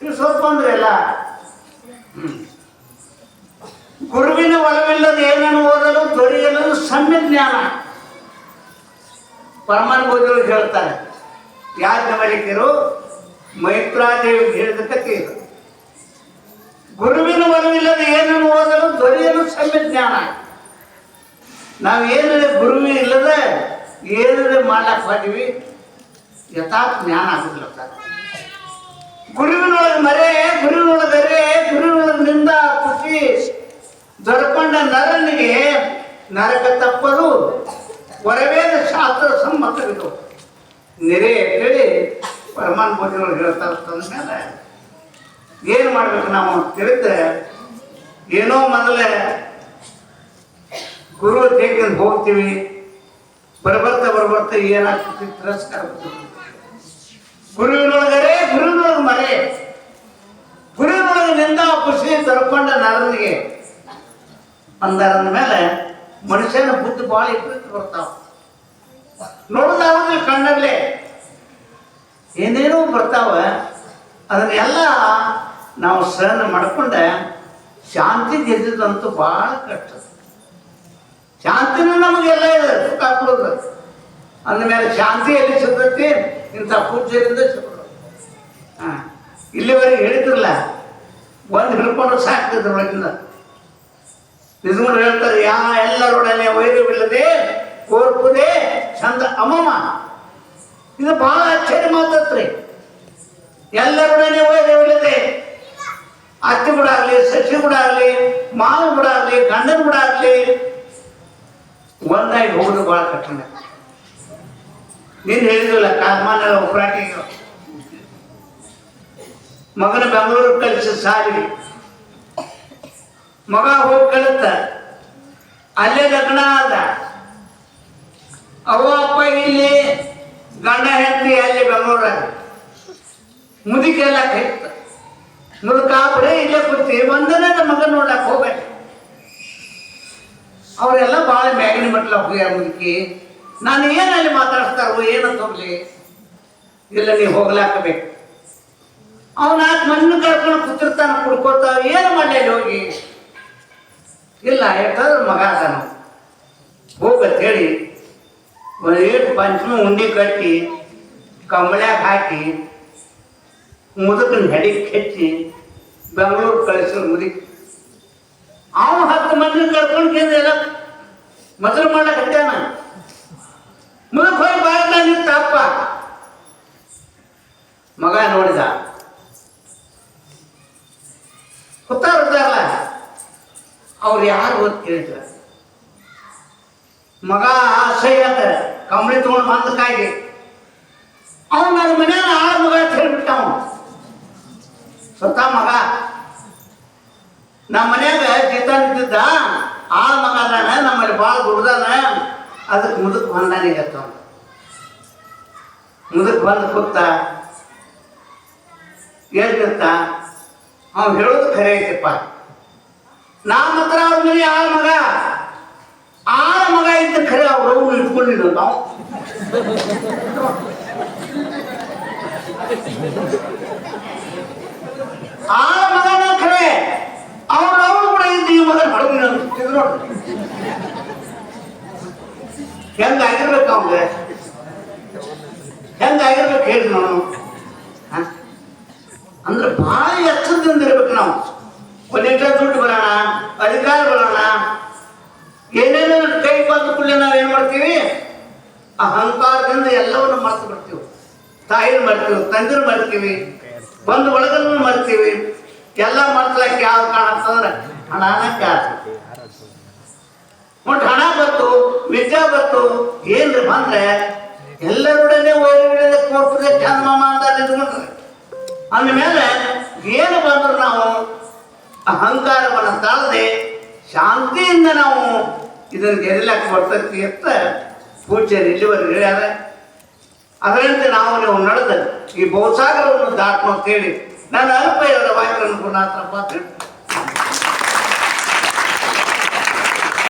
ಇದು ಸ್ವಲ್ಪ ಅಂದ್ರೆ ಗುರುವಿನ ಒಲವಿಲ್ಲದೆ ಏನನ್ನು ಓದಲು ದೊರೆಯಲು ಸಮ್ಯ ಜ್ಞಾನ. ಪರಮಾನ್ ಹೇಳ್ತಾರೆ. ಯಾರು ಮಲಿಕರು ಮೈತ್ರಾದೇವಿ ಹೇಳಿದಕ್ಕೆ ಇದು ಗುರುವಿನ ಒಲವಿಲ್ಲದೆ ಏನನ್ನು ಓದಲು ದೊರೆಯಲು ಸಮ್ಯ ಜ್ಞಾನ. ನಾವು ಏನಿದೆ ಗುರುವಿ ಇಲ್ಲದೆ ಏನಿದೆ ಮಾಡ್ಲಕ್ಕೆ ಹೋದಿವಿ ಯಥಾರ್ಥ ಜ್ಞಾನ ಆಗುದಿಲ್ಲ ಸರ್ ಗುರುವಿನೊಳಗೆ ಮರೆ ಗುರುವಿನೊಳಗರೆ ಗುರುವಿನೊಳಗಿನಿಂದ ಖುಷಿ ದೊರಕೊಂಡ ನರನಿಗೆ ನರಕ ತಪ್ಪರು ಹೊರವೇದ ಶಾಸ್ತ್ರ ಸಮ್ಮತವಿದು ನೆರೆ ಹೇಳಿ ಪರಮಾನ್ ಭೋಜನಗಳು ಹೇಳ್ತಾರೆ ತಂದ್ಮೇಲೆ ಏನು ಮಾಡ್ಬೇಕು ನಾವು ತಿಳಿದ್ರೆ ಏನೋ ಮೊದಲೇ ಗುರು ತೆಗೆದು ಹೋಗ್ತೀವಿ, ಬರ್ಬರ್ತಾ ಬರ್ಬರ್ತಾ ಏನಾಗ್ತದೆ ತಿರಸ್ಕಾರ. ಗುರುವಿನೊಳಗರೆ, ಗುರುವಿನೊಳಗ ಮರೆ. ಗುರುವಿನೊಳಗೆ ನಿಂದ ಖುಷಿ ತರ್ಕೊಂಡ ನರನಿಗೆ ಅಂದರಂದ ಮೇಲೆ ಮನುಷ್ಯನ ಬುದ್ಧಿ ಭಾಳ ಇಬ್ಬರು ಬರ್ತಾವ. ನೋಡೋದಾದ್ರೆ ಕಣ್ಣಲ್ಲೇ. ಏನೇನೋ ಬರ್ತಾವ. ಅದನ್ನೆಲ್ಲ ನಾವು ಸಹನ ಮಾಡ್ಕೊಂಡೆ ಶಾಂತಿ ಗೆದ್ದಿದ್ದಂತೂ ಭಾಳ ಕಷ್ಟ. ಶಾಂತಿನೂ ನಮಗೆಲ್ಲ ಸುಖ ಕೊಡೋದು ಅಂದಮೇಲೆ ಶಾಂತಿ ಎಲ್ಲಿ ಸಿಗ್ತೈತಿ ಇಂಥ ಪೂಜ್ಯರಿಂದ ಸಿಗೋದು ಹಾಂ ಇಲ್ಲಿವರೆಗೆ ಹೇಳಿದ್ರಲ್ಲ ಒಂದು ಹಿಡ್ಕೊಂಡ್ರೆ ಸಾಕ್ತಿದ್ರು ಒಳಗಿಂದ ನಿಜಮರು ಹೇಳ್ತಾರೆ ಯಾ ಎಲ್ಲರೊಡನೆ ವೈರವಿಲ್ಲದೆ ಕೋರ್ಪುದೇ ಚಂದ ಅಮಮ ಇದು ಬಹಳ ಆಶ್ಚರ್ಯ ಮಾತತ್ರಿ ಎಲ್ಲರೊಡನೆ ವೈರವಿಲ್ಲದೆ ಅತ್ತಿ ಕೂಡ ಆಗಲಿ ಸಸಿ ಕೂಡ ಆಗಲಿ ಮಾವು ಕೂಡ ಆಗಲಿ ಗಂಡನ ಕೂಡ ಆಗಲಿ ಒಂದಾಗಿ ಹೋಗೋದು ಭಾಳ ಕಠಿಣ ನೀನು ಹೇಳಿದ್ರಲ್ಲ ಕಾಮಾನ ಉಪರಾಟಿಗೆ ಮಗನ ಬೆಂಗಳೂರು ಕಳಿಸಿ ಸಾರಿ ಮಗ ಹೋಗಿ ಕಲಿತ. ಅಲ್ಲೇ ಲಗ್ನ ಆದ. ಅವ ಅಪ್ಪ ಇಲ್ಲಿ, ಗಂಡ ಹೆಂಡತಿ ಅಲ್ಲಿ ಬೆಂಗಳೂರಾಗ ಮುದುಕೆಲ್ಲ ಕೈತ ಮುದುಕಾಪಡೆ ಇಲ್ಲೇ ಕೂತಿ, ಒಂದನೇ ನಮ್ಮ ಮಗ ನೋಡಕ್ ಹೋಗ್ಬೇಕು ಅವರೆಲ್ಲ ಭಾಳ ಮ್ಯಾಗಿನ ಮಟ್ಲ ಹೋಗ್ಯಾರ ಮುದುಕಿ. ನಾನು ಏನಲ್ಲಿ ಮಾತಾಡ್ತಾರೋ ಏನಂತ ಹೋಗ್ಲಿ ಇಲ್ಲ ನೀವು ಹೋಗ್ಲಾಕಬೇಕು. ಅವನ ಮಣ್ಣು ಕಳ್ಕೊಂಡು ಕೂತಿರ್ತಾನ ಕುಡ್ಕೋತ ಏನು ಮಾಡಲಿ ಹೋಗಿ? ಇಲ್ಲ, ಯಾಕಂದ್ರೆ ಮಗ ಅದಾನ. ಹೋಗತ್ ಹೇಳಿ ಒಂದು ಏಟು ಪಂಚಮ ಉಂಡಿ ಕಟ್ಟಿ, ಕಂಬಳ್ಯಾಗ ಹಾಕಿ, ಮುದುಕನ ಹೆಡಿ ಕೆಚ್ಚಿ, ಬೆಂಗಳೂರು ಕಳಿಸಿದ್ರು ಮುದಿ. ಅವನು ಹತ್ತು ಮಂದಿ ಕರ್ಕೊಂಡು ಕೇಳಿದೆಲ್ಲ ಮೊದಲು ಮಾಡ್ಲಕ್ಕೆ ಹತ್ತಾನ ಮುದುಕ್ ಹೋಗಿ ಬಾಯ್ತಾ ನಿಂತ ಅಪ್ಪ ಮಗ ನೋಡಿದ. ಹುತ್ತಾರಲ್ಲ ಅವ್ರು ಯಾರು ಅಂತ ಕೇಳಿದ್ರ ಮಗ ಆಶಯ ಅಂತ ಕಂಬಳಿ ತಗೊಂಡು ಬಂದಕ್ಕಾಗಿ ಕಾಯಿ ನನ್ನ ಮನೆಯ ಆ ಮಗ ಅಂತ ಹೇಳ್ಬಿಟ್ಟ ಅವನು. ಸ್ವತಃ ಮಗ ನಮ್ಮ ಮನ್ಯಾಗ ಜೀತ ನಿಂತಿದ್ದ ಆ ಮಗ ಅದಾನ, ನಮ್ಮಲ್ಲಿ ಭಾಳ ದುಡ್ದಾನ ಅದಕ್ಕೆ ಮುದುಕ್ ಬಂದಾನೀಗ ಮುದುಕ್ ಬಂದು ಕೂತ ಹೇಳ್ತಿರ್ತ ಅವ್ನು ಹೇಳೋದು ಖರೆ ಐತಪ್ಪ ನಾ ಮಾತ್ರ ಅವ್ರ ಮನೆ ಆಳ ಮಗ ಆಳ ಮಗ ಇದ್ದ ಖರೆ ಅವ್ರು ಅವ್ನು ಇಟ್ಕೊಂಡಿದ್ದು ನಾವು ಆಳ ಮಗನ ಖರೆ ಅವ್ರ ಅವ್ರು ಕೂಡ ಇದ್ದು ಈ ಮಗನ ಹಡಗಿನ ಅಂತಿದ್ರು ನೋಡ್ರಿ ಹೆಂಗಾಗಿರ್ಬೇಕು ಅವ್ಗೆ ಹೆಂಗಾಗಿರ್ಬೇಕು ಹೇಳಿ ನಾನು ಹ? ಅಂದ್ರೆ ಭಾಳ ಎಚ್ಚರದಿಂದ ಇರ್ಬೇಕು ನಾವು. ಒಂದಿಟ ದುಡ್ಡು ಬರೋಣ ಅಧಿಕಾರ ಬರೋಣ ಏನೇನೋ ಕೈ ಬಂದ ಕೂಡಲೇ ನಾವು ಏನು ಮಾಡ್ತೀವಿ? ಅಹಂಕಾರದಿಂದ ಎಲ್ಲವನ್ನು ಮರ್ತು ಬಿಡ್ತೀವಿ. ತಾಯಿನ ಮರ್ತೀವಿ ತಂದಿರು ಮಾಡ್ತೀವಿ ಬಂದು ಒಳಗನ್ನು ಮರ್ತೀವಿ. ಎಲ್ಲ ಮರ್ತ್ಲಕ್ಕೆ ಯಾವ ಕಾಣತ್ತಂದ್ರೆ ಹಣನ ಕಾರಣ ಒಟ್ಟು ಹಣ ಬತ್ತು ವಿದ್ಯಾ ಬತ್ತು ಏನ್ರಿ ಬಂದ್ರೆ ಎಲ್ಲರೊಡನೆ ವೈರವಿಲ್ಲದೆ ಕೋರ್ಪದೆ ಚಂದಮಾಮ ಅಂತ ನಿಂತ್ಕೊಂಡ್ರೆ. ಅಂದಮೇಲೆ ಏನು ಬಂದ್ರು ನಾವು? ಅಹಂಕಾರವನ್ನು ತಾಳದೆ ಶಾಂತಿಯಿಂದ ನಾವು ಇದನ್ನು ಗೆಲ್ಲಕ್ಕೆ ಬರ್ತೈತಿ ಅಂತ ಪೂಜ್ಯರು ಇಲ್ಲಿವರೆಗೆ ಹೇಳ್ಯಾರ. ಅದರಂತೆ ನಾವು ನೀವು ನಡೆದ ಈ ಬಹುಸಾಗರವನ್ನು ದಾಟು ಅಂತೇಳಿ ನಾನು ಅಲ್ಪ ಇರೋದ ವಾಯುಗಳನ್ನು ಗುಣಾತ್ರಪ್ಪ ಅಂತ